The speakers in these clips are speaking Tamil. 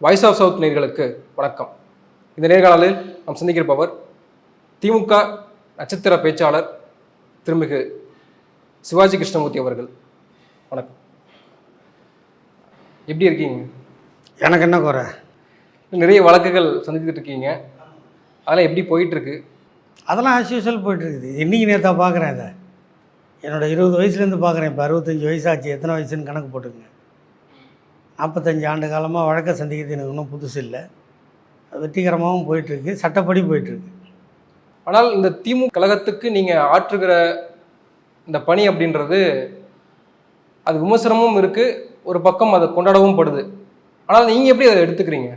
வாய்ஸ் ஆஃப் சவுத் நேர்களுக்கு வணக்கம். இந்த நேர்காணலில் நாம் சந்திக்கிருப்பவர் திமுக நட்சத்திர பேச்சாளர் திருமிகு சிவாஜி கிருஷ்ணமூர்த்தி அவர்கள். வணக்கம். எப்படி இருக்கீங்க? எனக்கு என்ன குறை? நிறைய வழக்குகள் சந்தித்துட்டு இருக்கீங்க. அதெல்லாம் எப்படி போயிட்டு இருக்கு அதெல்லாம் ஆஸ் யூஸ்வல் போயிட்டுருக்குது. இன்றைக்கி நேற்றா பார்க்குறேன் இதை. என்னோடய இருபது வயசுலேருந்து பார்க்குறேன். இப்போ அறுபத்தஞ்சி வயசாச்சு. எத்தனை வயசுன்னு கணக்கு போட்டுங்க நாற்பத்தஞ்சு ஆண்டு காலமாக வழக்கை சந்திக்கிறது எனக்கு இன்னும் புதுசு இல்லை. வெற்றிகரமாகவும் போயிட்டுருக்கு சட்டப்படி போயிட்டுருக்கு. ஆனால் இந்த திமுக கழகத்துக்கு நீங்க ஆற்றுகிற இந்த பணி அப்படின்றது அது விமர்சனமும் இருக்கு ஒரு பக்கம் அதை கொண்டாடவும் படுது. ஆனால் நீங்க எப்படி அதை எடுத்துக்கிறீங்க?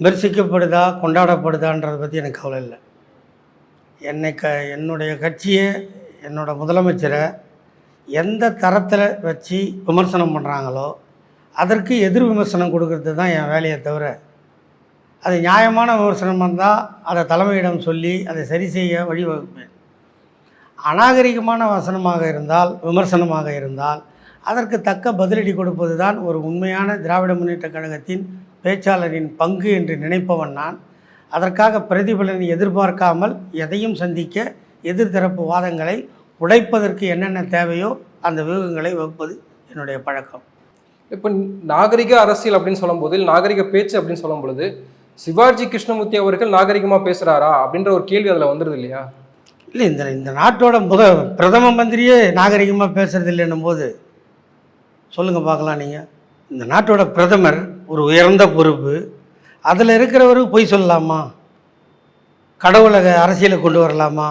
விமர்சிக்கப்படுதா கொண்டாடப்படுதான்றதை பற்றி எனக்கு கவலை இல்லை. என்னை க என்னுடைய கட்சியை என்னோட முதலமைச்சரை எந்த தரத்தில் வச்சு விமர்சனம் பண்ணுறாங்களோ அதற்கு எதிர் விமர்சனம் கொடுக்கறது தான் என் வேலையை தவிர அது நியாயமான விமர்சனம் இருந்தால் அதை தலைமையிடம் சொல்லி அதை சரி செய்ய வழிவகுப்பேன். அநாகரிகமான வசனமாக இருந்தால் விமர்சனமாக இருந்தால் அதற்கு தக்க பதிலடி கொடுப்பது தான் ஒரு உண்மையான திராவிட முன்னேற்ற கழகத்தின் பேச்சாளரின் பங்கு என்று நினைப்பவன் நான். அதற்காக பிரதிபலனை எதிர்பார்க்காமல் எதையும் சந்திக்க எதிர்தரப்பு வாதங்களை உடைப்பதற்கு என்னென்ன தேவையோ அந்த வியூகங்களை வகுப்பது என்னுடைய பழக்கம். இப்போ நாகரிக அரசியல் அப்படின்னு சொல்லும்போது நாகரிக பேச்சு அப்படின்னு சொல்லும் பொழுது சிவாஜி கிருஷ்ணமூர்த்தி அவர்கள் நாகரிகமாக பேசுகிறாரா அப்படின்ற ஒரு கேள்வி அதில் வந்துடுது இல்லையா? இல்லை இந்த இந்த நாட்டோட முத பிரதம மந்திரியே நாகரிகமாக பேசுறது இல்லைன்னும் போது சொல்லுங்கள் பார்க்கலாம் நீங்கள் இந்த நாட்டோட பிரதமர் ஒரு உயர்ந்த பொறுப்பு அதில் இருக்கிறவருக்கு பொய் சொல்லலாமா? கடவுளை அரசியலை கொண்டு வரலாமா?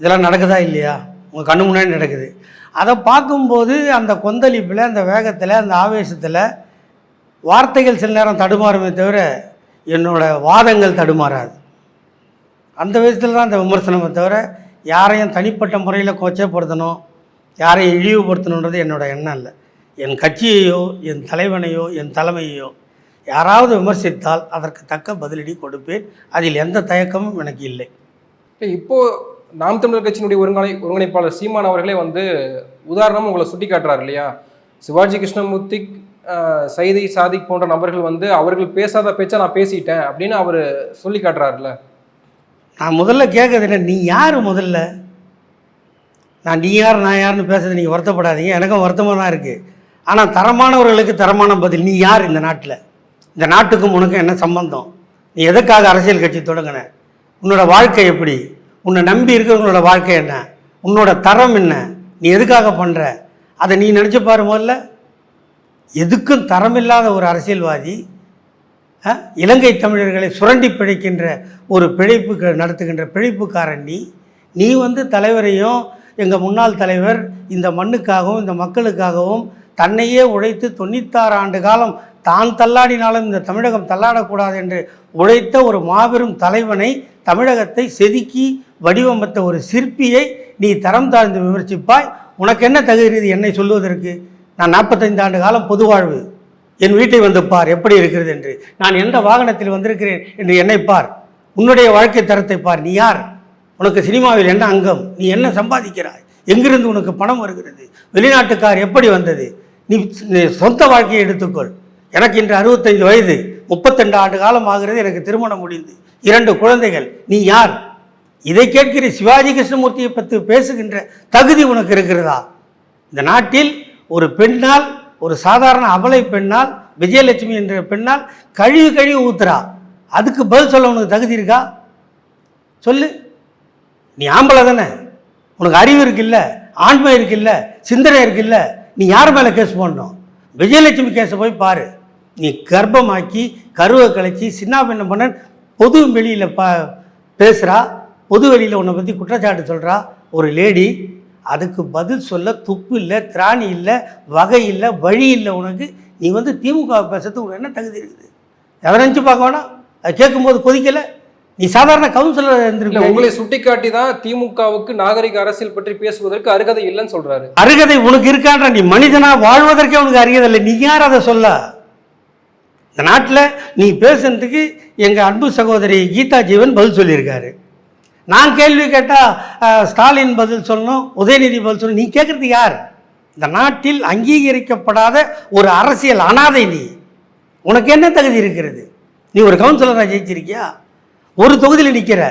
இதெல்லாம் நடக்குதா இல்லையா? உங்கள் கண்ணு முன்னாடி நடக்குது. அதை பார்க்கும்போது அந்த கொந்தளிப்பில் அந்த வேகத்தில் அந்த ஆவேசத்தில் வார்த்தைகள் சில நேரம் தடுமாறுமே தவிர என்னோட வாதங்கள் தடுமாறாது. அந்த விதத்தில் தான் அந்த விமர்சனமே தவிர யாரையும் தனிப்பட்ட முறையில் கொச்சப்படுத்தணும் யாரையும் இழிவுபடுத்தணுன்றது என்னோட எண்ணம் இல்லை. என் கட்சியையோ என் தலைவனையோ என் தலைமையையோ யாராவது விமர்சித்தால் அதற்கு தக்க பதிலடி கொடுப்பேன். அதில் எந்த தயக்கமும் எனக்கு இல்லை. இப்போது நாம் தமிழர் கட்சியினுடைய ஒருங்கிணை ஒருங்கிணைப்பாளர் சீமான் அவர்களே வந்து உதாரணம் உங்களை சுட்டி காட்டுறாரு இல்லையா? சிவாஜி கிருஷ்ணமூர்த்தி சைதை சாதிக் போன்ற நபர்கள் வந்து அவர்கள் பேசாத பேச்சை நான் பேசிட்டேன் அப்படின்னு அவர் சொல்லி காட்டுறாருல்ல. நான் முதல்ல கேட்கறது என்ன? நீ யார் முதல்ல? நான் நீ யார் நான் யாருன்னு பேசுறது நீங்கள் வருத்தப்படாதீங்க. எனக்கும் வருத்தமாக தான் இருக்குது ஆனால் தரமானவர்களுக்கு தரமான பதில் நீ யார் இந்த நாட்டில்? இந்த நாட்டுக்கும் உனக்கும் என்ன சம்பந்தம்? நீ எதுக்காக அரசியல் கட்சி தொடங்கின? உன்னோட வாழ்க்கை எப்படி? உன்னை நம்பி இருக்கிறவங்களோட வாழ்க்கை என்ன? உன்னோட தரம் என்ன? நீ எதுக்காக பண்ணுற அதை நீ நினச்சி பாரு முதல்ல. எதுக்கும் தரமில்லாத ஒரு அரசியல்வாதி இலங்கை தமிழர்களை சுரண்டி பிழைக்கின்ற ஒரு பிழைப்பு நடத்துகின்ற பிழைப்புக்காரன் நீ. நீ வந்து தலைவரையும் எங்கள் முன்னாள் தலைவர் இந்த மண்ணுக்காகவும் இந்த மக்களுக்காகவும் தன்னையே உழைத்து தொண்ணூத்தாறு ஆண்டு காலம் தான் தள்ளாடினாலும் இந்த தமிழகம் தள்ளாடக்கூடாது என்று உழைத்த ஒரு மாபெரும் தலைவனை தமிழகத்தை செதுக்கி வடிவமைத்த ஒரு சிற்பியை நீ தரம் தாழ்ந்து விமர்சிப்பாய். உனக்கு என்ன தகுதி என்னை சொல்வதற்கு நான் நாற்பத்தைந்து ஆண்டு காலம் பொது வாழ்வு. என் வீட்டை வந்து பார் எப்படி இருக்கிறது என்று. நான் எந்த வாகனத்தில் வந்திருக்கிறேன் என்று என்னை பார். உன்னுடைய வாழ்க்கை தரத்தை பார். நீ யார்? உனக்கு சினிமாவில் என்ன அங்கம்? நீ என்ன சம்பாதிக்கிறாய்? எங்கிருந்து உனக்கு பணம் வருகிறது? வெளிநாட்டுக்கார் எப்படி வந்தது? நீ நீ சொந்த வாழ்க்கையை எடுத்துக்கொள். எனக்கு இன்று அறுபத்தைந்து வயது. முப்பத்தெண்டு ஆண்டு காலம் ஆகிறது எனக்கு திருமணம் முடிந்து. இரண்டு குழந்தைகள். நீ யார்? இதை கேட்கிற சிவாஜி கிருஷ்ணமூர்த்தியை பற்றி பேசுகின்ற தகுதி உனக்கு இருக்கிறதா? இந்த நாட்டில் ஒரு பெண்ணால் ஒரு சாதாரண அபலை பெண்ணால் விஜயலட்சுமி என்ற பெண்ணால் கழுவி கழுவி ஊத்துறா. அதுக்கு பதில் சொல்ல உனக்கு தகுதி இருக்கா? சொல்லு. நீ ஆம்பளை தானே. உனக்கு அறிவு இருக்குல்ல ஆண்மை இருக்குல்ல சிந்தனை இருக்குல்ல. நீ யார் மேலே கேஸ் போடணும்? விஜயலட்சுமி கேஸை போய் பாரு. நீ கர்ப்பமாக்கி கருவை கழிச்சி சின்ன பின்ன பண்ண பொது வெளியில் பா பேசுகிறா பொது வெளியில் உன்னை பற்றி குற்றச்சாட்டு சொல்கிறா ஒரு லேடி அதுக்கு பதில் சொல்ல துப்பு இல்லை திராணி இல்லை வகை இல்லை வழி இல்லை உனக்கு. நீ வந்து திமுக பேசுறதுக்கு உனக்கு என்ன தகுதி இருக்குது? நினச்சி பார்க்க வேணாம் அது கேட்கும்போது கொதிக்கலை. நீ சாதாரண கவுன்சிலர் இருந்திருக்க. உங்களை சுட்டிக்காட்டி தான் திமுகவுக்கு நாகரிக அரசியல் பற்றி பேசுவதற்கு அருகதை இல்லைன்னு சொல்றாரு. அருகதை உனக்கு இருக்கான்ற. நீ மனிதனா வாழ்வதற்கே உனக்கு அருகதை இல்லை. நீ யார் அதை சொல்ல? இந்த நாட்டில் நீ பேசுனதுக்கு எங்கள் அன்பு சகோதரி கீதா ஜீவன் பதில் சொல்லியிருக்காரு. நான் கேள்வி கேட்டால் ஸ்டாலின் பதில் சொல்லணும் உதயநிதி பதில் சொல்லணும் நீ கேட்குறது யார்? இந்த நாட்டில் அங்கீகரிக்கப்படாத ஒரு அரசியல் அனாதை நீ. உனக்கு என்ன தகுதி இருக்கிறது? நீ ஒரு கவுன்சிலராக ஜெயிச்சிருக்கியா? ஒரு தொகுதியில் நிற்கிற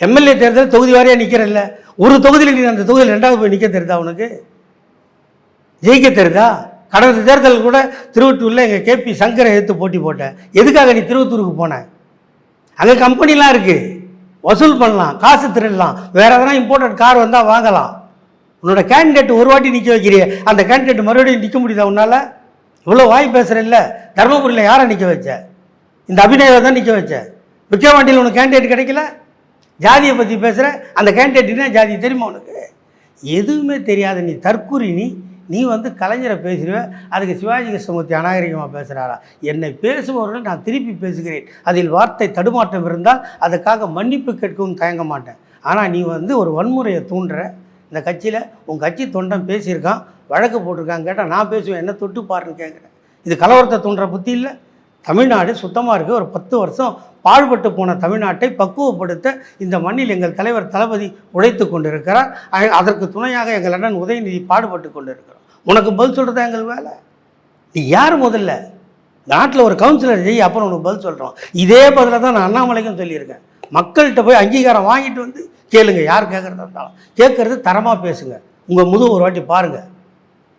எம்எல்ஏ தேர்தல் தொகுதி வாரியாக நிற்கிறல்ல ஒரு தொகுதியில் நீ அந்த தொகுதியில் ரெண்டாவது போய் நிற்க தெரியுதா உனக்கு? ஜெயிக்க தெரியுதா? கடந்த தேர்தல் கூட திருவத்தூரில் எங்கள் கேபி சங்கரை எடுத்து போட்டி போட்டேன். எதுக்காக நீ திருவத்தூருக்கு போன? அங்கே கம்பெனிலாம் இருக்குது வசூல் பண்ணலாம் காசு திருடலாம். வேறு எதனா இம்பார்ட்டண்ட் கார் வந்தால் வாங்கலாம். உன்னோட கேண்டிடேட் ஒரு வாட்டி நிற்க வைக்கிறிய. அந்த கேண்டிடேட் மறுபடியும் நிற்க முடியுதா உன்னால்? இவ்வளோ வாய் பேசுகிறல்ல தருமபுரியில் யாரை நிற்க வச்ச? இந்த அபிநயாவை தான் நிற்க வச்ச. விக்கிரவாண்டியில் உனக்கு கேண்டிடேட் கிடைக்கல? ஜாதியை பற்றி பேசுகிற அந்த கேண்டிடேட் ஜாதி தெரியுமா உனக்கு? எதுவுமே தெரியாத நீ தற்கூரி நீ நீ வந்து கலைஞரை பேசுகிற அதுக்கு சிவாஜி கிருஷ்ணமூர்த்தி அநாகரிகமாக பேசுகிறாரா என்னை பேசுபவர்கள் நான் திருப்பி பேசுகிறேன். அதில் வார்த்தை தடுமாற்றம் இருந்தால் அதுக்காக மன்னிப்பு கேட்கவும் தயங்க மாட்டேன். ஆனால் நீ வந்து ஒரு வன்முறையை தூண்டுற. இந்த கட்சியில் உன் கட்சி தொண்டன் பேசியிருக்கான் வழக்கு போட்டிருக்காங்க கேட்டால் நான் பேசுவேன் என்ன தொட்டு பாருன்னு கேட்குறேன். இது கலவரத்தை தூண்டுற புத்தி இல்லை. தமிழ்நாடு சுத்தமாக இருக்குது ஒரு பத்து வருஷம் பாழ்பட்டு போன தமிழ்நாட்டை பக்குவப்படுத்த இந்த மண்ணில் எங்கள் தலைவர் தளபதி உழைத்து கொண்டிருக்கிறார். அதற்கு துணையாக எங்கள் அண்ணன் உதயநிதி பாடுபட்டு கொண்டிருக்கிறோம் உனக்கு பதில் சொல்கிறது எங்கள் வேலை? நீ யார் முதல்ல? நாட்டில் ஒரு கவுன்சிலர் ஜெய் அப்புறம் உனக்கு பதில் சொல்கிறோம் இதே பதிலாக தான் நான் அண்ணாமலைக்கும் சொல்லியிருக்கேன். மக்கள்கிட்ட போய் அங்கீகாரம் வாங்கிட்டு வந்து கேளுங்க யார் கேட்குறதா இருந்தாலும். கேட்குறது தரமாக பேசுங்க. உங்கள் முதுகு ஒரு வாட்டி பாருங்கள்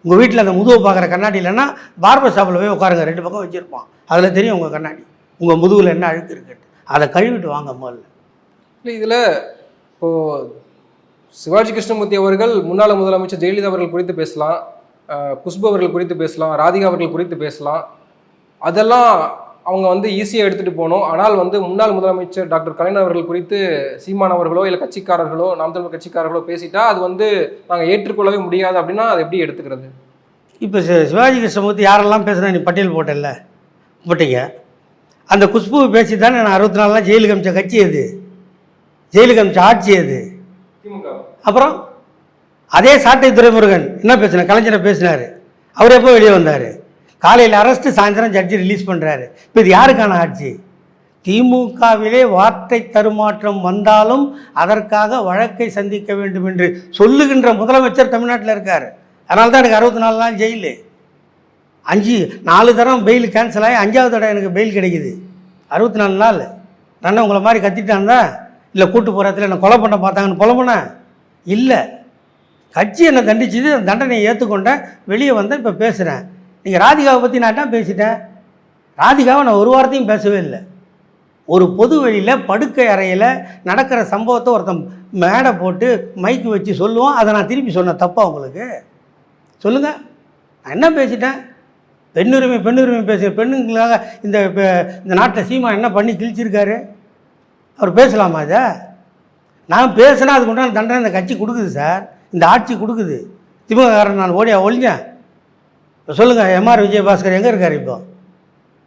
உங்கள் வீட்டில் அந்த முதுவை பார்க்குற கண்ணாடி இல்லைன்னா பார்பர் ஷாப்பில் போய் உட்காருங்க. ரெண்டு பக்கம் வச்சுருப்பான். அதில் தெரியும் உங்கள் கண்ணாடி. உங்கள் முதுகில் என்ன அழுக்கு இருக்குன்னு அதை கழுவிட்டு வாங்க முதல்ல. இல்லை இதில் இப்போ சிவாஜி கிருஷ்ணமூர்த்தி அவர்கள் முன்னாள் முதலமைச்சர் ஜெயலலிதா அவர்கள் குறித்து பேசலாம் குஷ்பு அவர்கள் குறித்து பேசலாம் ராதிகா அவர்கள் குறித்து பேசலாம். அதெல்லாம் அவங்க வந்து ஈஸியாக எடுத்துகிட்டு போகணும். ஆனால் வந்து முன்னாள் முதலமைச்சர் டாக்டர் கலைஞர் அவர்கள் குறித்து சீமான் அவர்களோ இல்லை கட்சிக்காரர்களோ நாம் தமிழ் கட்சிக்காரர்களோ பேசிட்டா அது வந்து நாங்கள் ஏற்றுக்கொள்ளவே முடியாது அப்படின்னா அதை எப்படி எடுத்துக்கிறது? இப்போ சி- சிவாஜி கிருஷ்ணமூர்த்தி யாரெல்லாம் பேசுனா நீ பட்டியல் போட்டல போட்டீங்க? அந்த குஷ்புவை பேசி தானே நான் அறுபத்தி நாலாம் ஜெயிலுக்கு அமிச்ச கட்சி எது ஜெயிலுக்கு அமிச்ச ஆட்சி எது அப்புறம் அதே சாட்டை துரைமுருகன் என்ன பேசினார் கலைஞரை பேசினார். அவர் எப்போ வெளியே வந்தார்? காலையில் அரெஸ்ட்டு சாயந்தரம் ஜட்ஜி ரிலீஸ் பண்ணுறாரு இப்போ இது யாருக்கான ஆட்சி? திமுகவிலே வார்த்தை தருமாற்றம் வந்தாலும் அதற்காக வழக்கை சந்திக்க வேண்டும் என்று சொல்லுகின்ற முதலமைச்சர் தமிழ்நாட்டில் இருக்கார். அதனால தான் எனக்கு அறுபத்தி நாலு நாள் ஜெயிலு. அஞ்சு நாலு தரம் பெயில் கேன்சல் ஆகி அஞ்சாவது தடவை எனக்கு பெயில் கிடைக்குது. அறுபத்தி நாலு நாள். நான் உங்களை மாதிரி கத்திட்டாந்தா இல்லை கூட்டு போகிறத்துல என்னை கொலை பண்ண பார்த்தாங்கன்னு கொலை இல்லை. கட்சி என்னை தண்டிச்சுது அந்த தண்டனையை ஏற்றுக்கொண்டேன் வெளியே வந்தேன் இப்போ பேசுகிறேன் நீங்கள் ராதிகாவை பற்றி நான் என்ன பேசிட்டேன்? ராதிகாவை நான் ஒரு வாரத்தையும் பேசவே இல்லை. ஒரு பொது வழியில் படுக்கை அறையில் நடக்கிற சம்பவத்தை ஒருத்தன் மேடை போட்டு மைக்கு வச்சு சொல்லுவோம் அதை நான் திருப்பி சொன்னேன். தப்பா உங்களுக்கு? சொல்லுங்கள் நான் என்ன பேசிட்டேன்? பெண்ணுரிமை பெண்ணுரிமை பேசுகிற பெண்ணுங்களாக இந்த இப்ப- இந்த நாட்டில் சீமா என்ன பண்ணி கிழிச்சிருக்காரு? அவர் பேசலாமா இதை? நான் பேசினா அதுக்கு உண்டான தண்டனை இந்த கட்சி கொடுக்குது சார். இந்த ஆட்சி கொடுக்குது. திமுககாரன் நான் ஓடியா ஒழிஞ்சேன் இப்போ சொல்லுங்கள் எம்ஆர் விஜயபாஸ்கர் எங்கே இருக்கார் இப்போ?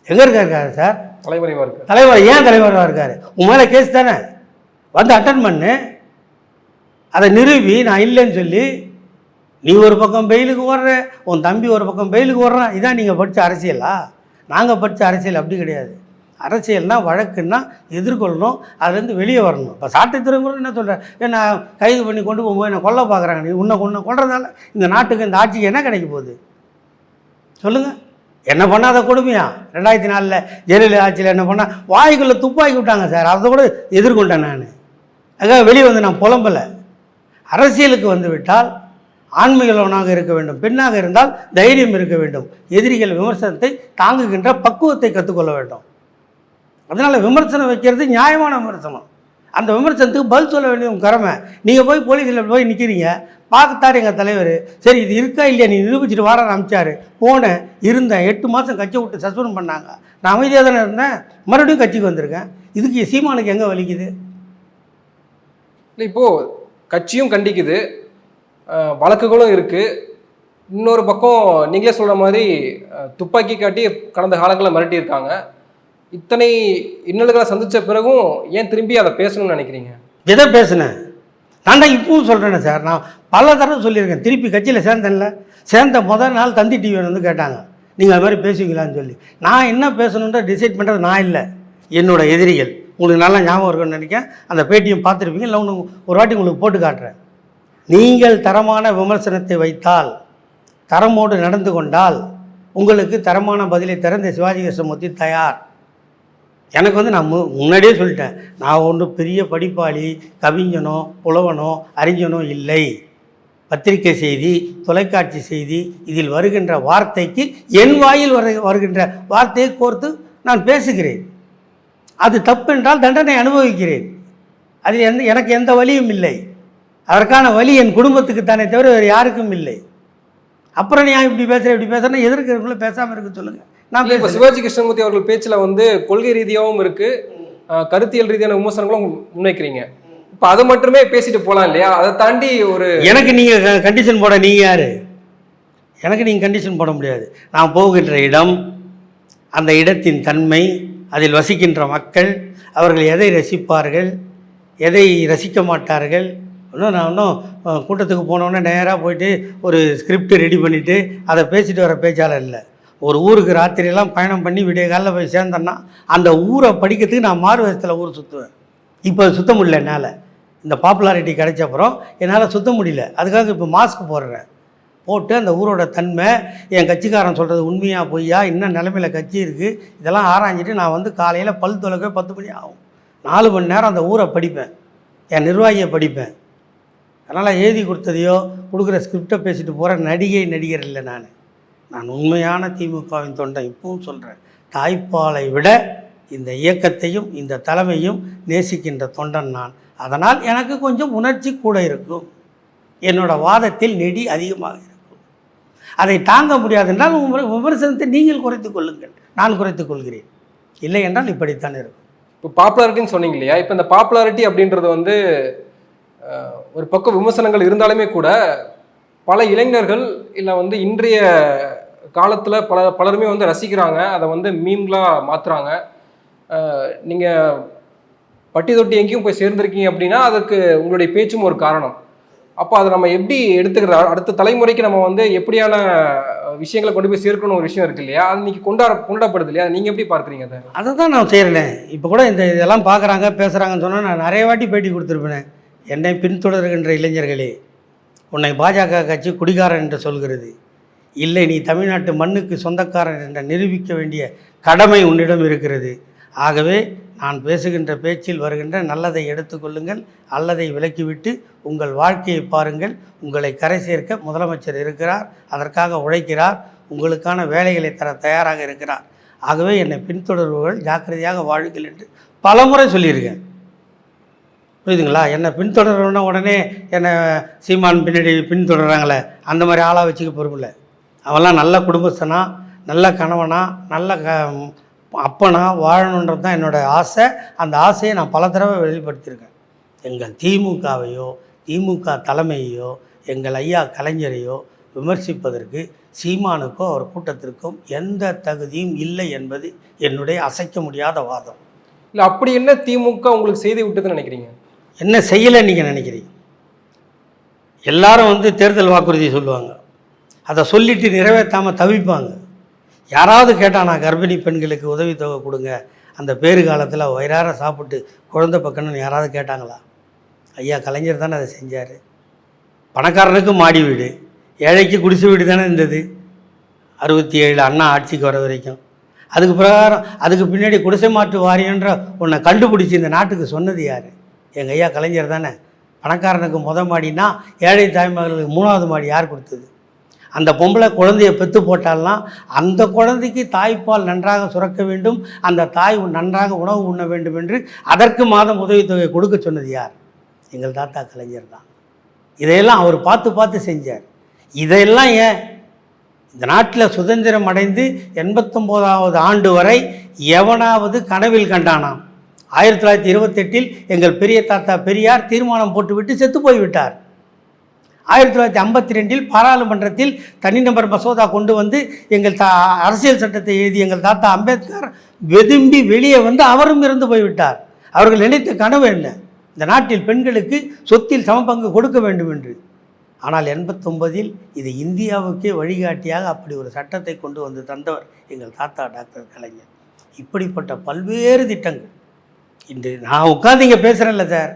எங்கே இருக்காரு சார்? தலைமறைவாக இருக்கு தலைவர் ஏன் தலைவராக இருக்கார்? உன் மேலே கேஸ் தானே? வந்து அட்டன் பண்ணு. அதை நிரூபி நான் இல்லைன்னு சொல்லி நீ ஒரு பக்கம் பெயிலுக்கு ஓடுற உன் தம்பி ஒரு பக்கம் பெயிலுக்கு ஓடுறான். இதான் நீங்கள் படித்த அரசியலா? நாங்கள் படித்த அரசியல் அப்படி கிடையாது. அரசியல்னால் வழக்குன்னா எதிர்கொள்ளணும் அதுலேருந்து வெளியே வரணும். இப்போ சாட்டைத்துறை முறை என்ன சொல்கிறேன் என்ன கைது பண்ணி கொண்டு போகும்போது என்ன கொல்ல பார்க்குறாங்க. நீ உன்னை கொண்டு கொள்றதால இந்த நாட்டுக்கு இந்த ஆட்சிக்கு என்ன கிடைக்க போகுது? சொல்லுங்கள் என்ன பண்ணாத கொடுமையா? ரெண்டாயிரத்தி நாலில் ஜெயலலிதா ஆட்சியில் என்ன பண்ணால் வாய்க்குள்ளே துப்பாக்கி விட்டாங்க சார். அதை கூட எதிர்கொண்டேன் நான். அதுக்காக வெளியே வந்து நான் புலம்பலை. அரசியலுக்கு வந்து விட்டால் ஆண்மையுள்ளவனாக இருக்க வேண்டும். பெண்ணாக இருந்தால் தைரியம் இருக்க வேண்டும். எதிரிகள் விமர்சனத்தை தாங்குகின்ற பக்குவத்தை கற்றுக்கொள்ள வேண்டும். அதனால் விமர்சனம் வைக்கிறது நியாயமான விமர்சனம். அந்த விமர்சனத்துக்கு பதில் சொல்ல வேண்டிய உங்க கடமை. நீங்கள் போய் போலீஸில் போய் நிற்கிறீங்க பார்க்கத்தாரு எங்கள் தலைவர். சரி இது இருக்கா இல்லையா? நீ நிரூபிச்சிட்டு வார அனுப்பிச்சார். போனேன் இருந்தேன். எட்டு மாதம் கட்சியை விட்டு சஸ்பெண்ட் பண்ணாங்க. நான் அமைதியாக தானே இருந்தேன். மறுபடியும் கட்சிக்கு வந்திருக்கேன். இதுக்கு சீமானுக்கு எங்கே வலிக்குது? இல்லை இப்போது கட்சியும் கண்டிக்குது. வழக்குகளும் இருக்குது இன்னொரு பக்கம் நீங்களே சொல்கிற மாதிரி துப்பாக்கி காட்டி கடந்த காலங்களில் மிரட்டியிருக்காங்க. இத்தனை இன்னல்களை சந்தித்த பிறகும் ஏன் திரும்பி அதை பேசணும்னு நினைக்கிறீங்க? எதை பேசுனேன்? நான் தான் இப்பவும் சொல்கிறேனே சார். நான் பல தடவை சொல்லியிருக்கேன். திருப்பி கட்சியில் சேர்ந்தேன்ல. சேர்ந்த முதல் நாள் தந்தி டிவியில் வந்து கேட்டாங்க. நீங்கள் அது மாதிரி பேசுவீங்களான்னு சொல்லி. நான் என்ன பேசணுன்ற டிசைட் பண்ணுறது நான் இல்லை. என்னோட எதிரிகள். உங்களுக்கு நல்லா ஞாபகம் இருக்குன்னு நினைக்கிறேன். அந்த பேட்டியும் பார்த்துருப்பீங்க. இல்லை ஒன்று ஒரு வாட்டி உங்களுக்கு போட்டு காட்டுறேன். நீங்கள் தரமான விமர்சனத்தை வைத்தால் தரமோடு நடந்து கொண்டால் உங்களுக்கு தரமான பதிலை தர இந்த சிவாஜி கிருஷ்ணமூர்த்தி தயார். எனக்கு வந்து நான் மு- முன்னாடியே சொல்லிட்டேன். நான் ஒன்றும் பெரிய படிப்பாளி கவிஞனோ புலவனோ அறிஞனோ இல்லை. பத்திரிகை செய்தி தொலைக்காட்சி செய்தி இதில் வருகின்ற வார்த்தைக்கு என் வாயில் வரு வருகின்ற வார்த்தையை கோர்த்து நான் பேசுகிறேன். அது தப்பு என்றால் தண்டனை அனுபவிக்கிறேன். அதில் எந்த எனக்கு எந்த வலியும் இல்லை. அதற்கான வலி என் குடும்பத்துக்கு தானே தவிர வேறு யாருக்கும் இல்லை. அப்புறம் நீ இப்படி பேசுகிற இப்படி பேசுகிறேன் எதிர்க்கிறவங்கள பேசாமல் இருக்க சொல்லுங்கள் நான் இப்ப சிவாஜி கிருஷ்ணமூர்த்தி அவர்கள் பேச்சுல வந்து கொள்கை ரீதியாகவும் இருக்கு அஹ், கருத்தியல் ரீதியான விமர்சனங்களும் முன்வைக்கிறீங்க. இப்ப அதை மட்டுமே பேசிட்டு போலாம் இல்லையா? அதை தாண்டி ஒரு எனக்கு நீங்கள் கண்டிஷன் போட நீங்கள் யார்? எனக்கு நீங்கள் கண்டிஷன் போட முடியாது. நான் போகின்ற இடம் அந்த இடத்தின் தன்மை அதில் வசிக்கின்ற மக்கள் அவர்கள் எதை ரசிப்பார்கள் எதை ரசிக்க மாட்டார்கள் இன்னும் நான் இன்னும் கூட்டத்துக்கு போனோடனே நேராக போயிட்டு ஒரு ஸ்கிரிப்ட் ரெடி பண்ணிவிட்டு அதை பேசிட்டு வர பேச்சாளர் இல்லை. ஒரு ஊருக்கு ராத்திரியெல்லாம் பயணம் பண்ணி விடிய காலையில் போய் சேர்ந்தேன்னா அந்த ஊரை படிக்கிறதுக்கு நான் மாறு வயசத்தில் ஊர் சுற்றுவேன் இப்போ சுத்த முடியல என்னால். இந்த பாப்புலாரிட்டி கிடைச்ச அப்புறம் என்னால் சுத்த முடியல. அதுக்காக இப்போ மாஸ்க் போடுறேன். போட்டு அந்த ஊரோட தன்மை என் கட்சிக்காரன் சொல்கிறது உண்மையாக பொய்யா இன்னும் நிலமையில கட்சி இருக்குது இதெல்லாம் ஆராய்ஞ்சிட்டு நான் வந்து காலையில் பல் தொலைக்க பத்து மணி ஆகும். நாலு மணி நேரம் அந்த ஊரை படிப்பேன். என் நிர்வாகியை படிப்பேன். அதனால் எழுதி கொடுத்ததையோ கொடுக்குற ஸ்கிரிப்டை பேசிட்டு போகிற நடிகை நடிகர் இல்லை நான். நான் உண்மையான திமுகவின் தொண்டை இப்பவும் சொல்கிறேன் தாய்ப்பாலை விட இந்த இயக்கத்தையும் இந்த தலைமையும் நேசிக்கின்ற தொண்டன் நான். அதனால் எனக்கு கொஞ்சம் உணர்ச்சி கூட இருக்கும். என்னோட வாதத்தில் நெடி அதிகமாக இருக்கும். அதை தாங்க முடியாதென்றால் உங்கள் விமர்சனத்தை நீங்கள் குறைத்து கொள்ளுங்கள். நான் குறைத்து கொள்கிறேன். இல்லை என்றால் இப்படித்தான் இருக்கும். இப்போ பாப்புலாரிட்டின்னு சொன்னீங்க இல்லையா? இப்போ இந்த பாப்புலாரிட்டி அப்படின்றது வந்து ஒரு பக்கம் விமர்சனங்கள் இருந்தாலுமே கூட பல இளைஞர்கள் இல்லை வந்து இன்றைய காலத்தில் பல பலருமே வந்து ரசிக்கிறாங்க அதை வந்து மீம்களாக மாற்றுறாங்க நீங்கள் பட்டி தொட்டி எங்கேயும் போய் சேர்ந்துருக்கீங்க அப்படின்னா அதுக்கு உங்களுடைய பேச்சும் ஒரு காரணம். அப்போ அதை நம்ம எப்படி எடுத்துக்கிற அடுத்த தலைமுறைக்கு நம்ம வந்து எப்படியான விஷயங்களை கொண்டு போய் சேர்க்கணும் ஒரு விஷயம் இருக்கு இல்லையா? அது இன்னைக்கு கொண்டாட கொண்டாடப்படுது இல்லையா? நீங்கள் எப்படி பார்க்குறீங்க அதை? அதை தான் நான் செய்கிறேன் இப்போ கூட இந்த இதெல்லாம் பார்க்குறாங்க பேசுகிறாங்கன்னு சொன்னால் நான் நிறைய வாட்டி பேட்டி கொடுத்துருப்பேன். என்னை பின்தொடர்கின்ற இளைஞர்களே உன்னை பாஜக கட்சி குடிகாரன் என்று சொல்கிறது. இல்லை நீ தமிழ்நாட்டு மண்ணுக்கு சொந்தக்காரன் என்று நிரூபிக்க வேண்டிய கடமை உன்னிடம் இருக்கிறது. ஆகவே நான் பேசுகின்ற பேச்சில் வருகின்ற நல்லதை எடுத்துக்கொள்ளுங்கள் அல்லதை விலக்கிவிட்டு உங்கள் வாழ்க்கையை பாருங்கள். உங்களை கரை சேர்க்க முதலமைச்சர் இருக்கிறார் அதற்காக உழைக்கிறார் உங்களுக்கான வேலைகளை தர தயாராக இருக்கிறார். ஆகவே என்னை பின்தொடர்பவர்கள் ஜாக்கிரதையாக வாழுங்கள் என்று பலமுறை சொல்லியிருக்கேன். புரியுதுங்களா? என்னை பின்தொடரணும்னா உடனே என்னை சீமான் பின்னாடி பின்தொடர்றாங்களே அந்த மாதிரி ஆளாக வச்சுக்க பொறுப்பில்ல அவெல்லாம் நல்ல குடும்பஸ்தனா நல்ல கணவனா நல்ல க அப்பனா வாழணுன்றது தான் என்னோடய ஆசை. அந்த ஆசையை நான் பல தடவை வெளிப்படுத்தியிருக்கேன். எங்கள் திமுகவையோ திமுக தலைமையையோ எங்கள் ஐயா கலைஞரையோ விமர்சிப்பதற்கு சீமானுக்கோ அவர் கூட்டத்திற்கும் எந்த தகுதியும் இல்லை என்பது என்னுடைய அசைக்க முடியாத வாதம். இல்லை அப்படி என்ன திமுக உங்களுக்கு செய்து விட்டதுன்னு நினைக்கிறீங்க? என்ன செய்யலை நீங்கள் நினைக்கிறீங்க? எல்லாரும் வந்து தேர்தல் வாக்குறுதி சொல்லுவாங்க. அதை சொல்லிட்டு நிறைவேற்றாமல் தவிப்பாங்க. யாராவது கேட்டால் நான் கர்ப்பிணி பெண்களுக்கு உதவித்தொகை கொடுங்க. அந்த பேறு காலத்தில் வயிறார சாப்பிட்டு குழந்தை பக்கணும்னு யாராவது கேட்டாங்களா? ஐயா கலைஞர் தானே அதை செஞ்சார். பணக்காரனுக்கு மாடி வீடு ஏழைக்கு குடிசை வீடு தானே இருந்தது. அறுபத்தி ஏழு அண்ணா ஆட்சிக்கு வர வரைக்கும். அதுக்கு பிரகாரம் அதுக்கு பின்னாடி குடிசை மாற்று வாரியன்ற உன்னை கண்டுபிடிச்சி இந்த நாட்டுக்கு சொன்னது யார்? எங்கள் ஐயா கலைஞர் தானே. பணக்காரனுக்கு முத மாடினா ஏழை தாய்மகளுக்கு மூணாவது மாடி யார் கொடுத்தது? அந்த பொம்பளை குழந்தைய பெற்று போட்டாலாம் அந்த குழந்தைக்கு தாய்ப்பால் நன்றாக சுரக்க வேண்டும் அந்த தாய் நன்றாக உணவு உண்ண வேண்டும் என்று அதற்கு மாதம் உதவித்தொகை கொடுக்க சொன்னது யார்? எங்கள் தாத்தா கலைஞர் தான். இதையெல்லாம் அவர் பார்த்து பார்த்து செஞ்சார். இதையெல்லாம் ஏன்? இந்த நாட்டில் சுதந்திரம் அடைந்து எண்பத்தொம்போதாவது ஆண்டு வரை எவனாவது கனவில் கண்டானாம். ஆயிரத்தி தொள்ளாயிரத்தி இருபத்தெட்டில் எங்கள் பெரிய தாத்தா பெரியார் தீர்மானம் போட்டுவிட்டு செத்து போய்விட்டார். ஆயிரத்தி தொள்ளாயிரத்தி ஐம்பத்தி ரெண்டில் பாராளுமன்றத்தில் தனிநபர் மசோதா கொண்டு வந்து எங்கள் தா அரசியல் சட்டத்தை எழுதி எங்கள் தாத்தா அம்பேத்கர் வெதும்பி வெளியே வந்து அவரும் இறந்து போய்விட்டார். அவர்கள் நினைத்த கனவு என்ன? இந்த நாட்டில் பெண்களுக்கு சொத்தில் சமபங்கு கொடுக்க வேண்டும் என்று. ஆனால் எண்பத்தொன்பதில் இது இந்தியாவுக்கே வழிகாட்டியாக அப்படி ஒரு சட்டத்தை கொண்டு வந்து தந்தவர் எங்கள் தாத்தா டாக்டர் கலைஞர். இப்படிப்பட்ட பல்வேறு திட்டங்கள் இன்று நான் உட்காந்து இங்கே பேசுகிறேன்ல சார்.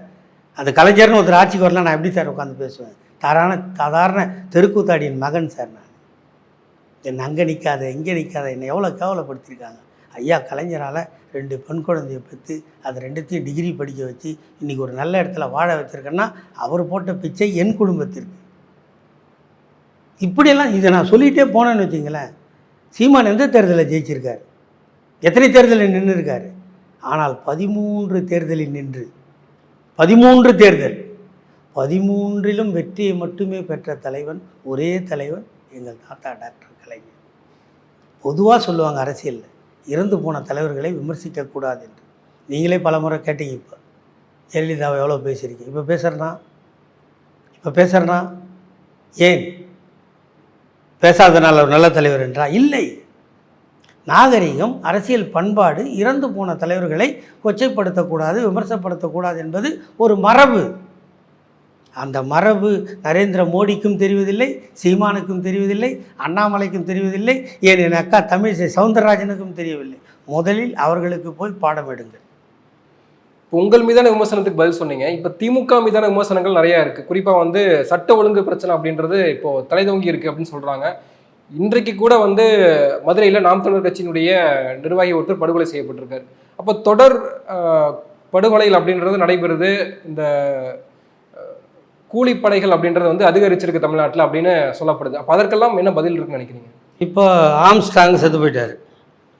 அந்த கலைஞர்னு ஒருத்தர் ஆட்சிக்கு வரலாம் நான் எப்படி சார் உட்காந்து பேசுவேன்? தாரான சாதாரண தெருக்கூத்தாடியின் மகன் சார் நான். என் அங்கே நிற்காத இங்கே நிற்காத என்னை எவ்வளோ கேவலப்படுத்தியிருக்காங்க. ஐயா கலைஞரால் ரெண்டு பெண் குழந்தைய பெற்று அது ரெண்டுத்தையும் டிகிரி படிக்க வச்சு இன்றைக்கி ஒரு நல்ல இடத்துல வாழ வச்சுருக்கேன்னா அவர் போட்ட பிச்சை என் குடும்பத்திற்கு. இப்படியெல்லாம் இதை நான் சொல்லிகிட்டே போனேன்னு வச்சிங்களேன். சீமான் எந்த தேர்தலில் ஜெயிச்சிருக்காரு? எத்தனை தேர்தலில் நின்று இருக்காரு ஆனால் பதிமூன்று தேர்தலில் நின்று பதிமூன்று தேர்தல் பதிமூன்றிலும் வெற்றியை மட்டுமே பெற்ற தலைவன் ஒரே தலைவன் எங்கள் தாத்தா டாக்டர் கலைஞர். பொதுவாக சொல்லுவாங்க அரசியலில் இறந்து போன தலைவர்களை விமர்சிக்கக்கூடாது என்று. நீங்களே பல முறை கேட்டீங்க இப்போ. ஜெயலலிதாவை எவ்வளோ பேசியிருக்கீங்க? இப்போ பேசுகிறனா இப்போ பேசுகிறனா ஏன்? பேசாதனால் ஒரு நல்ல தலைவர் என்றா? இல்லை. நாகரிகம் அரசியல் பண்பாடு இறந்து போன தலைவர்களை கொச்சைப்படுத்தக்கூடாது விமர்சப்படுத்தக்கூடாது என்பது ஒரு மரபு. அந்த மரபு நரேந்திர மோடிக்கும் தெரிவதில்லை சீமானுக்கும் தெரிவதில்லை அண்ணாமலைக்கும் தெரிவதில்லை ஏன் என் அக்கா தமிழிசை சவுந்தரராஜனுக்கும் தெரியவில்லை. முதலில் அவர்களுக்கு போய் பாடம் எடுங்கள். உங்கள் மீதான விமர்சனத்துக்கு பதில் சொன்னீங்க. இப்போ திமுக மீதான விமர்சனங்கள் நிறையா இருக்குது குறிப்பாக வந்து சட்ட ஒழுங்கு பிரச்சனை அப்படின்றது இப்போது தலைதோங்கி இருக்குது அப்படின்னு சொல்கிறாங்க இன்றைக்கு கூட வந்து மதுரையில் நாம் தமிழர் கட்சியினுடைய நிர்வாகி ஒருத்தர் படுகொலை செய்யப்பட்டிருக்கார். அப்போ தொடர் படுகொலைகள் அப்படின்றது நடைபெறுது. இந்த கூலிப்படைகள் அப்படின்றது வந்து அதிகரிச்சிருக்கு தமிழ்நாட்டில் அப்படின்னு சொல்லப்படுது. அப்போ அதற்கெல்லாம் என்ன பதில் இருக்குன்னு நினைக்கிறீங்க? இப்போ ஆம்ஸ்டாங் செத்து போயிட்டார்.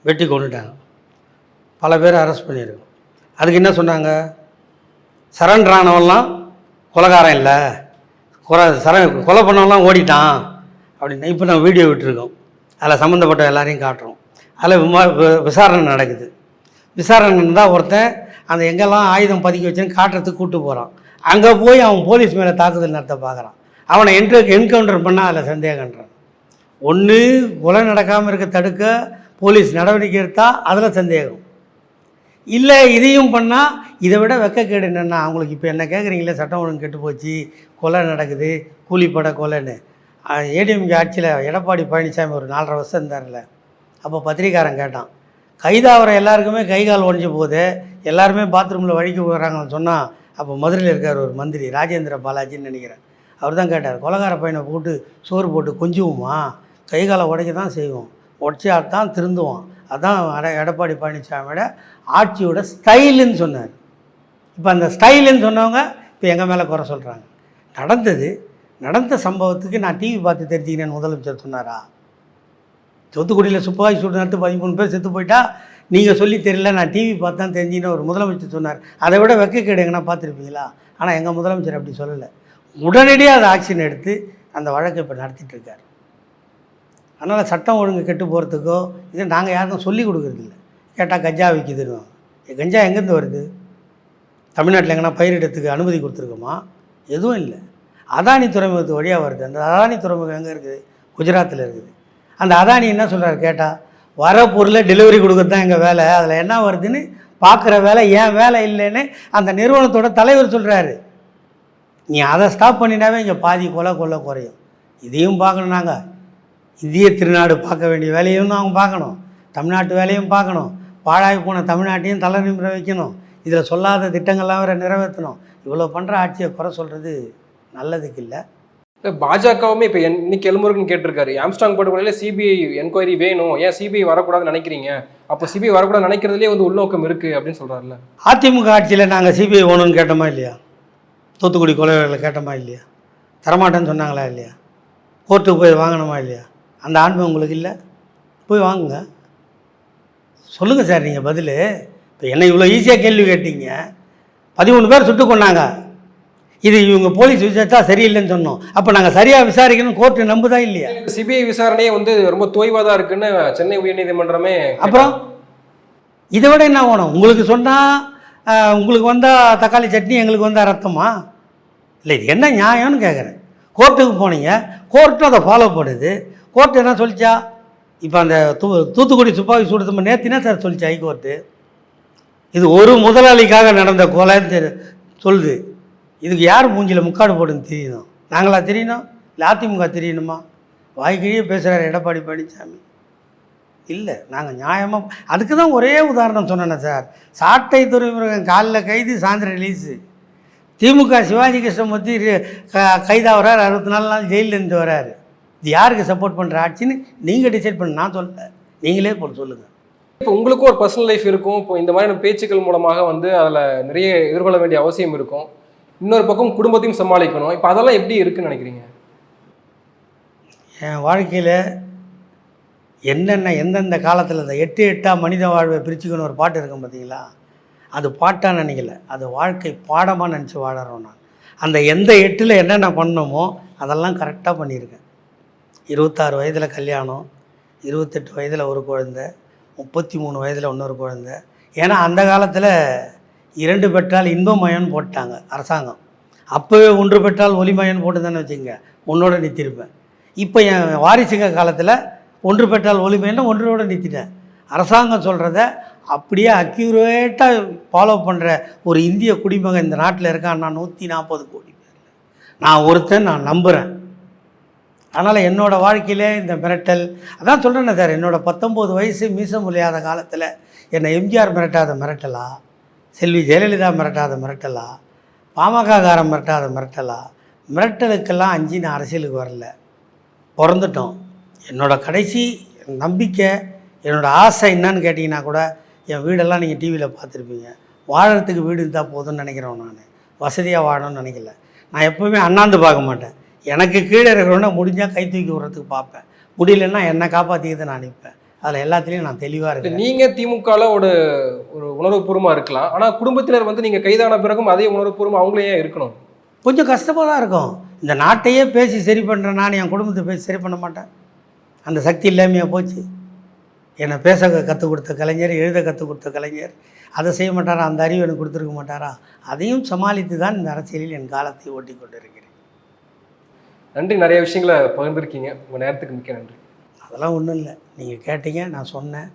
வெட்டி கொண்டுட்டாங்க பல பேர் அரெஸ்ட் பண்ணியிருக்கோம் அதுக்கு என்ன சொன்னாங்க? சரண்டர் ஆனவெல்லாம் கொலகாரம் இல்லை. கொலை சர கொலை பண்ணவெல்லாம் ஓடிட்டான். அப்படின்னு இப்போ நம்ம வீடியோ விட்டுருக்கோம். அதில் சம்மந்தப்பட்ட எல்லாரையும் காட்டுறோம். அதில் விமா விசாரணை நடக்குது. விசாரணை இருந்தால் ஒருத்தன் அந்த எங்கெல்லாம் ஆயுதம் பதுக்கி வச்சுன்னு காட்டுறதுக்கு கூட்டு போகிறான் அங்கே போய் அவன் போலீஸ் மேலே தாக்குதல் நடத்த பார்க்குறான். அவனை என்ட்ரு என்கவுண்டர் பண்ணால் அதில் சந்தேகன்றான் ஒன்று கொலை நடக்காமல் இருக்க தடுக்க போலீஸ் நடவடிக்கை எடுத்தால் அதில் சந்தேகம். இல்லை இதையும் பண்ணால் இதை விட வெக்கக்கேடு என்னென்னா அவங்களுக்கு இப்போ என்ன கேட்குறீங்களே சட்டம் ஒழுங்கு கெட்டு போச்சு கொலை நடக்குது கூலிப்பட கொலைன்னு. ஏடிஎம்கே ஆட்சியில் எடப்பாடி பழனிசாமி ஒரு நாலரை வருஷம் இருந்தார்ல. அப்போ பத்திரிக்காரன் கேட்டான் கைதாகிற எல்லாருக்குமே கை கால் உடஞ்சி போகுது. எல்லாருமே பாத்ரூமில் வழிக்கு போகிறாங்கன்னு சொன்னால் அப்போ மதுரையில் இருக்கார் ஒரு மந்திரி ராஜேந்திர பாலாஜின்னு நினைக்கிறேன். அவர் தான் கேட்டார் கொலகார பையனை போட்டு சோறு போட்டு கொஞ்சுவோமா? கை காலை உடைக்க தான் செய்வோம். உடச்சா தான் திருந்துவோம். அதான் அட எடப்பாடி பழனிசாமியோட ஆட்சியோட ஸ்டைலுன்னு சொன்னார். இப்போ அந்த ஸ்டைலுன்னு சொன்னவங்க இப்போ எங்கள் மேலே குறை சொல்கிறாங்க நடந்தது நடந்த சம்பவத்துக்கு நான் டிவி பார்த்து தெரிஞ்சுக்கினேன்னு முதலமைச்சர் சொன்னாரா? தூத்துக்குடியில் சுப்பாய் சூடு நடத்து பதிமூணு பேர் செத்து போயிட்டா? நீங்கள் சொல்லி தெரியல நான் டிவி பார்த்து தான் தெரிஞ்சுன்னு ஒரு முதலமைச்சர் சொன்னார். அதை விட வெக்கக்கேடு எங்கன்னா பார்த்துருப்பீங்களா? ஆனால் எங்கள் முதலமைச்சர் அப்படி சொல்லலை. உடனடியாக அதை ஆக்ஷன் எடுத்து அந்த வழக்கை இப்போ நடத்திட்டுருக்கார் அதனால் சட்டம் ஒழுங்கு கெட்டு போகிறதுக்கோ இது நாங்கள் யாருக்கும் சொல்லி கொடுக்குறதில்ல கேட்டால் கஞ்சா விற்கிதுன்னு கஞ்சா எங்கேருந்து வருது? தமிழ்நாட்டில் எங்கன்னா பயிரிடத்துக்கு அனுமதி கொடுத்துருக்கோமா? எதுவும் இல்லை. அதானி துறைமுகத்து வழியாக வருது. அந்த அதானி துறைமுகம் எங்கே இருக்குது? குஜராத்தில் இருக்குது. அந்த அதானி என்ன சொல்கிறாரு கேட்டால் வர பொருளை டெலிவரி கொடுக்குறது தான் எங்கள் வேலை. அதில் என்ன வருதுன்னு பார்க்குற வேலை ஏன் வேலை இல்லைன்னு அந்த நிறுவனத்தோட தலைவர் சொல்கிறாரு நீ அதை ஸ்டாப் பண்ணினாவே இங்கே பாதி கொலை கொலை குறையும். இதையும் பார்க்கணும் நாங்கள் இந்திய திருநாடு பார்க்க வேண்டிய வேலையும் அவங்க பார்க்கணும். தமிழ்நாட்டு வேலையும் பார்க்கணும். பாழாகி போன தமிழ்நாட்டையும் தலை நிமிர வைக்கணும். இதில் சொல்லாத திட்டங்கள்லாம் வேறு நிறைவேற்றணும். இவ்வளோ பண்ணுற ஆட்சியை குறை சொல்கிறது நல்லதுக்கு இல்லை. இல்ல, பாஜகவுமே இப்போ இன்னைக்கு எல்முருகன் கேட்டிருக்காரு ஆம்ஸ்டாங் படுகொலையில சிபிஐ என்கொயரி வேணும் ஏன் சிபிஐ வரக்கூடாதுன்னு நினைக்கிறீங்க? அப்போ சிபிஐ வரக்கூடாதுன்னு நினைக்கிறதுலேயே வந்து உள்நோக்கம் இருக்கு அப்படின்னு சொல்றாருல்ல. அதிமுக ஆட்சியில் நாங்கள் சிபிஐ வேணும்னு கேட்டோமா இல்லையா? தூத்துக்குடி கொலைகளை கேட்டோமா இல்லையா? தரமாட்டேன்னு சொன்னாங்களா இல்லையா? கோர்ட்டுக்கு போய் வாங்கணுமா இல்லையா? அந்த ஆண்மை உங்களுக்கு இல்லை? போய் வாங்குங்க. சொல்லுங்கள் சார் நீங்கள் பதில். இப்போ என்ன இவ்வளோ ஈஸியாக கேள்வி கேட்டீங்க. பதிமூணு பேர் சுட்டு கொண்டாங்க இது இவங்க போலீஸ் விசாரிச்சா சரியில்லைன்னு சொன்னோம். அப்போ நாங்கள் சரியாக விசாரிக்கணும் கோர்ட்டு நம்புதா இல்லையா? சிபிஐ விசாரணையே வந்து ரொம்ப தொய்வாக தான் இருக்குன்னு சென்னை உயர்நீதிமன்றமே அப்புறம்? இதை விட என்ன வேணும்? உங்களுக்கு சொன்னால் உங்களுக்கு வந்தால் தக்காளி சட்னி எங்களுக்கு வந்தால் ரத்தமா? இல்லை இது என்ன நியாயம்னு கேட்குறேன் கோர்ட்டுக்கு போனீங்க கோர்ட்டும் அதை ஃபாலோ பண்ணுது. கோர்ட் என்ன சொல்லிச்சா? இப்போ அந்த தூ தூத்துக்குடி துப்பாக்கி சூடு நேற்றுனா சார் சொல்லிச்சு ஹைகோர்ட்டு இது ஒரு முதலாளிக்காக நடந்த கொலைன்னு சொல்லுது. இதுக்கு யார் மூஞ்சியில் முக்காடு போடுன்னு தெரியணும் நாங்களா தெரியணும்? இல்லை அதிமுக தெரியணுமா? வாய்க்கிழியே பேசுகிறார் எடப்பாடி பழனிசாமி இல்லை நாங்கள் நியாயமாக அதுக்கு தான் ஒரே உதாரணம் சொன்னேனே சார். சாட்டை துறைமுருகன் காலில் கைது சாயந்தரம் ரிலீஸு திமுக சிவாஜி கிருஷ்ணமூர்த்தி க கைதாகிறார் அறுபத்தி நாலு நாள் ஜெயிலேருந்து வராரு இது யாருக்கு சப்போர்ட் பண்ணுற ஆட்சின்னு நீங்கள் டிசைட் பண்ண நான் சொல்லலை நீங்களே போட்டு சொல்லுங்கள் இப்போ உங்களுக்கும் ஒரு பர்சனல் லைஃப் இருக்கும். இப்போ இந்த மாதிரியான பேச்சுக்கள் மூலமாக வந்து அதில் நிறைய எதிர்கொள்ள வேண்டிய அவசியம் இருக்கும். இன்னொரு பக்கம் குடும்பத்தையும் சமாளிக்கணும். இப்போ அதெல்லாம் எப்படி இருக்குன்னு நினைக்கிறீங்க? என் வாழ்க்கையில் என்னென்ன எந்தெந்த காலத்தில் இந்த எட்டு எட்டாக மனித வாழ்வை பிரிச்சுக்கணும் ஒரு பாட்டு இருக்கும் பார்த்தீங்களா அது பாட்டாக நினைக்கல. அது வாழ்க்கை பாடமாக நினச்சி வாழறோம் நான். அந்த எந்த எட்டில் என்னென்ன பண்ணணுமோ அதெல்லாம் கரெக்டாக பண்ணியிருக்கேன். இருபத்தாறு வயதில் கல்யாணம் இருபத்தெட்டு வயதில் ஒரு குழந்தை முப்பத்தி மூணு வயதில் இன்னொரு குழந்தை. ஏன்னா அந்த காலத்தில் இரண்டு பெற்றால் இன்பமயம்னு போட்டாங்க அரசாங்கம். அப்போவே ஒன்று பெற்றால் ஒளிமயன் போட்டு தானே வச்சுங்க உன்னோட நிறுத்திருப்பேன். இப்போ என் வாரிசுங்க காலத்தில் ஒன்று பெற்றால் ஒளிமயன்னா ஒன்றோட நிறுத்திட்டேன். அரசாங்கம் சொல்கிறத அப்படியே அக்யூரேட்டாக ஃபாலோ பண்ணுற ஒரு இந்திய குடிமகன் இந்த நாட்டில் இருக்கான் நான் நூற்றி நாற்பது கோடி பேர் நான் ஒருத்தன் நான் நம்புகிறேன் அதனால் என்னோடய வாழ்க்கையிலே இந்த மிரட்டல் அதான் சொல்கிறேனே சார் என்னோட பத்தொம்போது வயசு மீசம் முடியாத காலத்தில் என்னை எம்ஜிஆர் மிரட்டாத மிரட்டலா? செல்வி ஜெயலலிதா மிரட்டாத மிரட்டலா? பாமககாரம் மிரட்டாத மிரட்டலா? மிரட்டலுக்கெல்லாம் அஞ்சு நான் அரசியலுக்கு வரல. பிறந்துட்டோம். என்னோட கடைசி நம்பிக்கை என்னோட ஆசை என்னன்னு கேட்டிங்கன்னா கூட என் வீடெல்லாம் நீங்கள் டிவியில் பார்த்துருப்பீங்க. வாழறதுக்கு வீடு இருந்தால் போதும்னு நினைக்கிறேன் நான். வசதியாக வாழணும்னு நினைக்கல. நான் எப்போவுமே அண்ணாந்து பார்க்க மாட்டேன். எனக்கு கீழே இருக்கிறவன முடிஞ்சால் கை தூக்கி விடுறதுக்கு பார்ப்பேன். முடியலன்னா என்னை காப்பாற்றிக்கிட்டு நான் நிற்பேன். அதில் எல்லாத்துலேயும் நான் தெளிவாக இருக்கேன் நீங்க திமுகல ஒரு ஒரு உணர்வுபூர்வமா இருக்கலாம். ஆனா குடும்பத்தினர் வந்து நீங்க கைதான பிறகும் அதே உணர்வுபூர்வமா அவங்களே ஏன் இருக்கணும். கொஞ்சம் கஷ்டமாக தான் இருக்கும். இந்த நாட்டையே பேசி சரி பண்ணுறேன் நான் என் குடும்பத்தை பேசி சரி பண்ண மாட்டேன். அந்த சக்தி இல்லாமையாக போச்சு. என்னை பேச கற்றுக் கொடுத்த கலைஞர் எழுத கற்றுக் கொடுத்த கலைஞர் அதை செய்ய மாட்டாரா அந்த அறிவு எனக்கு கொடுத்துருக்க மாட்டாரா அதையும் சமாளித்து தான் இந்த அரசியலில் என் காலத்தை ஓட்டி கொண்டிருக்கிறேன். நன்றி. நிறைய விஷயங்களை பகிர்ந்திருக்கீங்க. உங்க நேரத்துக்கு மிக்க நன்றி. அதெல்லாம் ஒன்றும் இல்லை. நீங்கள் கேட்டீங்க நான் சொன்னேன்.